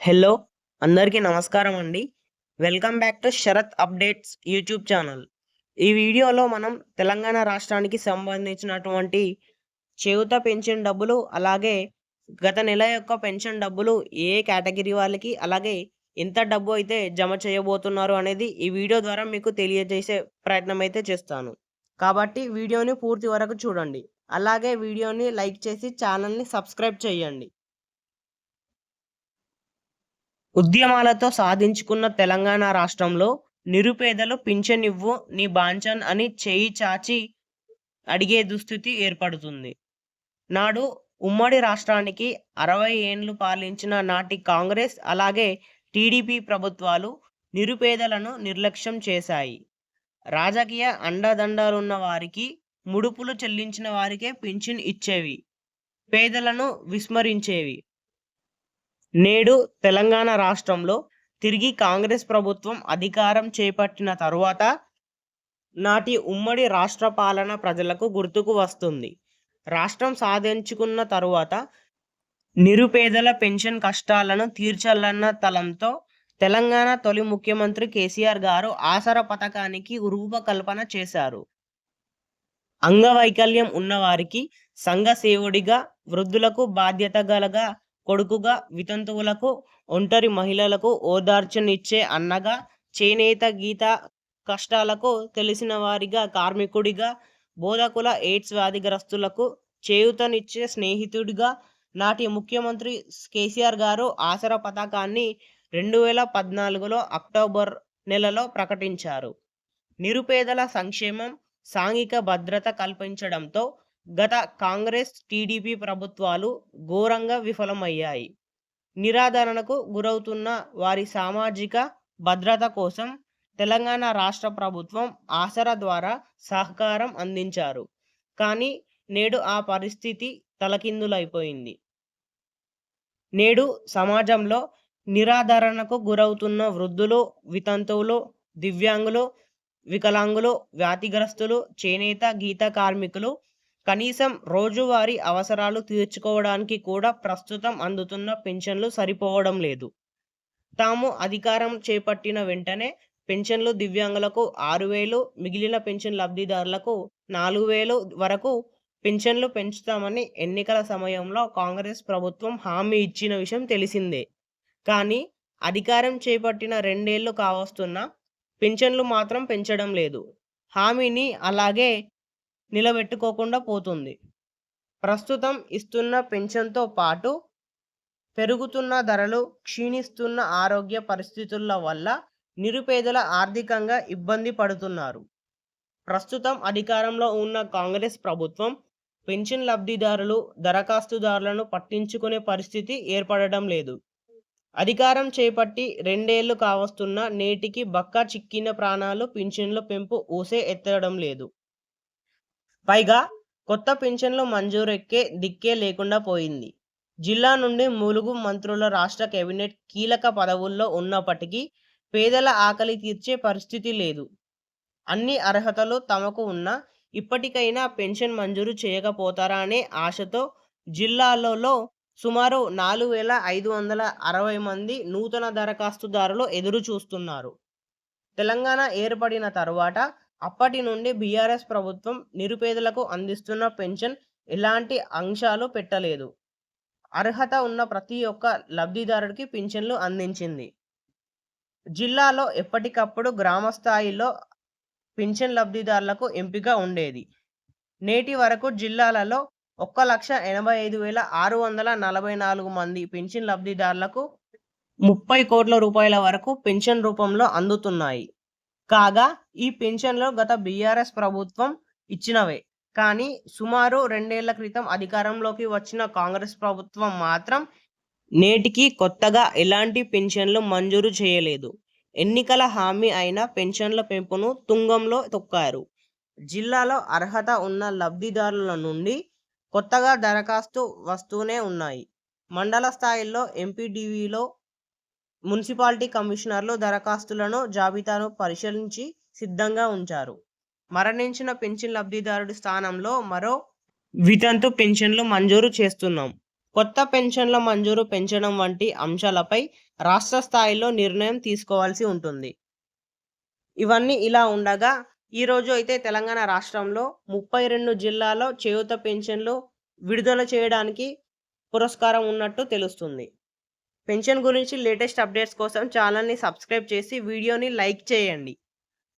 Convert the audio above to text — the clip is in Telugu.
హలో అందరికీ నమస్కారం అండి. Welcome back to Sharath updates YouTube channel. ఈ వీడియోలో మనం తెలంగాణ రాష్ట్రానికి సంబంధించినటువంటి చేయుత పెన్షన్ డబ్బులు అలాగే గత నెల యొక్క పెన్షన్ డబ్బులు ఏ కేటగిరీ వాళ్ళకి అలాగే ఎంత డబ్బు అయితే జమ చేయబోతున్నారు అనేది ఈ వీడియో ద్వారా మీకు తెలియజేసే ప్రయత్నం అయితే చేస్తాను. కాబట్టి వీడియోని పూర్తి వరకు చూడండి. అలాగే వీడియోని లైక్ చేసి ఛానల్ని సబ్స్క్రైబ్ చేయండి. ఉద్యమాలతో సాధించుకున్న తెలంగాణ రాష్ట్రంలో నిరుపేదలు పింఛన్ ఇవ్వు నీ బాంచన్ అని చేయి చాచి అడిగే దుస్థితి ఏర్పడుతుంది. నాడు ఉమ్మడి రాష్ట్రానికి అరవై ఏండ్లు పాలించిన నాటి కాంగ్రెస్ అలాగే టీడీపీ ప్రభుత్వాలు నిరుపేదలను నిర్లక్ష్యం చేశాయి. రాజకీయ అండదండాలున్న వారికి ముడుపులు చెల్లించిన వారికే పింఛన్ ఇచ్చేవి పేదలను విస్మరించేవి. నేడు తెలంగాణ రాష్ట్రంలో తిరిగి కాంగ్రెస్ ప్రభుత్వం అధికారం చేపట్టిన తరువాత నాటి ఉమ్మడి రాష్ట్ర పాలన ప్రజలకు గుర్తుకు వస్తుంది. రాష్ట్రం సాధించుకున్న తరువాత నిరుపేదల పెన్షన్ కష్టాలను తీర్చాలన్న తలంతో తెలంగాణ తొలి ముఖ్యమంత్రి కేసీఆర్ గారు ఆసర పథకానికి రూపకల్పన చేశారు. అంగవైకల్యం ఉన్నవారికి సంఘ సేవుడిగా వృద్ధులకు బాధ్యత గలగా కొడుకుగా వితంతువులకు ఒంటరి మహిళలకు ఓదార్చనిచ్చే అన్నగా చేనేత గీత కష్టాలకు తెలిసిన వారిగా కార్మికుడిగా బోధకుల ఎయిడ్స్ వ్యాధిగ్రస్తులకు చేయూతనిచ్చే స్నేహితుడిగా నాటి ముఖ్యమంత్రి కేసీఆర్ గారు ఆసరా పథకాన్ని రెండు వేల పద్నాలుగులో అక్టోబర్ నెలలో ప్రకటించారు. నిరుపేదల సంక్షేమం సాంఘిక భద్రత కల్పించడంతో గత కాంగ్రెస్ టీడీపీ ప్రభుత్వాలు ఘోరంగా విఫలమయ్యాయి. నిరాదరణకు గురవుతున్న వారి సామాజిక భద్రత కోసం తెలంగాణ రాష్ట్ర ప్రభుత్వం ఆసరా ద్వారా సహకారం అందించారు. కానీ నేడు ఆ పరిస్థితి తలకిందులైపోయింది. నేడు సమాజంలో నిరాదరణకు గురవుతున్న వృద్ధులు వితంతువులు దివ్యాంగులు వికలాంగులు వ్యాధిగ్రస్తులు చేనేత గీత కార్మికులు కనీసం రోజువారీ అవసరాలు తీర్చుకోవడానికి కూడా ప్రస్తుతం అందుతున్న పెన్షన్లు సరిపోవడం లేదు. తాము అధికారం చేపట్టిన వెంటనే పెన్షన్లు దివ్యాంగులకు ఆరు వేలు మిగిలిన పెన్షన్ లబ్ధిదారులకు నాలుగు వేలు వరకు పెన్షన్లు పెంచుతామని ఎన్నికల సమయంలో కాంగ్రెస్ ప్రభుత్వం హామీ ఇచ్చిన విషయం తెలిసిందే. కానీ అధికారం చేపట్టిన రెండేళ్ళు కావస్తున్నా పెన్షన్లు మాత్రం పెంచడం లేదు. హామీని అలాగే నిలబెట్టుకోకుండా పోతుంది. ప్రస్తుతం ఇస్తున్న పెన్షన్తో పాటు పెరుగుతున్న ధరలు క్షీణిస్తున్న ఆరోగ్య పరిస్థితుల వల్ల నిరుపేదల ఆర్థికంగా ఇబ్బంది పడుతున్నారు. ప్రస్తుతం అధికారంలో ఉన్న కాంగ్రెస్ ప్రభుత్వం పెన్షన్ లబ్ధిదారులు దరఖాస్తుదారులను పట్టించుకునే పరిస్థితి ఏర్పడడం లేదు. అధికారం చేపట్టి రెండేళ్ళు కావస్తున్న నేటికి బక్కా చిక్కిన ప్రాణాలు పింఛన్ల పెంపు ఊసే ఎత్తడం లేదు. పైగా కొత్త పెన్షన్లు మంజూరెక్కే దిక్కే లేకుండా పోయింది. జిల్లా నుండి ములుగు మంత్రుల రాష్ట్ర కేబినెట్ కీలక పదవుల్లో ఉన్నప్పటికీ పేదల ఆకలి తీర్చే పరిస్థితి లేదు. అన్ని అర్హతలు తమకు ఉన్న ఇప్పటికైనా పెన్షన్ మంజూరు చేయకపోతారా అనే ఆశతో జిల్లాలలో సుమారు నాలుగు వేల ఐదు వందల అరవై మంది నూతన దరఖాస్తుదారులు ఎదురు చూస్తున్నారు తెలంగాణ ఏర్పడిన తరువాత అప్పటి నుండి బీఆర్ఎస్ ప్రభుత్వం నిరుపేదలకు అందిస్తున్న పెన్షన్ ఎలాంటి అంశాలు పెట్టలేదు. అర్హత ఉన్న ప్రతి ఒక్క లబ్ధిదారుడికి పింఛన్లు అందించింది. జిల్లాలో ఎప్పటికప్పుడు గ్రామ స్థాయిలో పింఛన్ లబ్ధిదారులకు ఎంపిక ఉండేది. నేటి వరకు జిల్లాలలో ఒక్క లక్ష ఎనభై ఐదు వేల ఆరు వందల నలభై నాలుగు మంది పింఛన్ లబ్ధిదారులకు ముప్పై కోట్ల రూపాయల వరకు పెన్షన్ రూపంలో అందుతున్నాయి. కాగా ఈ పెన్షన్లు గత బీఆర్ఎస్ ప్రభుత్వం ఇచ్చినవే. కానీ సుమారు రెండేళ్ళ క్రితం అధికారంలోకి వచ్చిన కాంగ్రెస్ ప్రభుత్వం మాత్రం నేటికి కొత్తగా ఎలాంటి పెన్షన్లు మంజూరు చేయలేదు. ఎన్నికల హామీ అయిన పెన్షన్ల పెంపును తుంగంలో తొక్కారు. జిల్లాలో అర్హత ఉన్న లబ్ధిదారుల నుండి కొత్తగా దరఖాస్తు వస్తూనే ఉన్నాయి. మండల స్థాయిలో ఎంపీడీవీలో మున్సిపాలిటీ కమిషనర్లు దరఖాస్తులను జాబితాను పరిశీలించి సిద్ధంగా ఉంచారు. మరణించిన పెన్షన్ లబ్ధిదారుడి స్థానంలో మరో వితంతు పెన్షన్లు మంజూరు చేస్తున్నాం. కొత్త పెన్షన్ల మంజూరు పెంచడం వంటి అంశాలపై రాష్ట్ర స్థాయిలో నిర్ణయం తీసుకోవాల్సి ఉంటుంది. ఇవన్నీ ఇలా ఉండగా ఈరోజు అయితే తెలంగాణ రాష్ట్రంలో ముప్పై రెండు జిల్లాలో చేయూత పెన్షన్లు విడుదల చేయడానికి పురస్కారం ఉన్నట్టు తెలుస్తుంది. పెన్షన్ గురించి లేటెస్ట్ అప్డేట్స్ కోసం ఛానల్ని సబ్స్క్రైబ్ చేసి వీడియోని లైక్ చేయండి.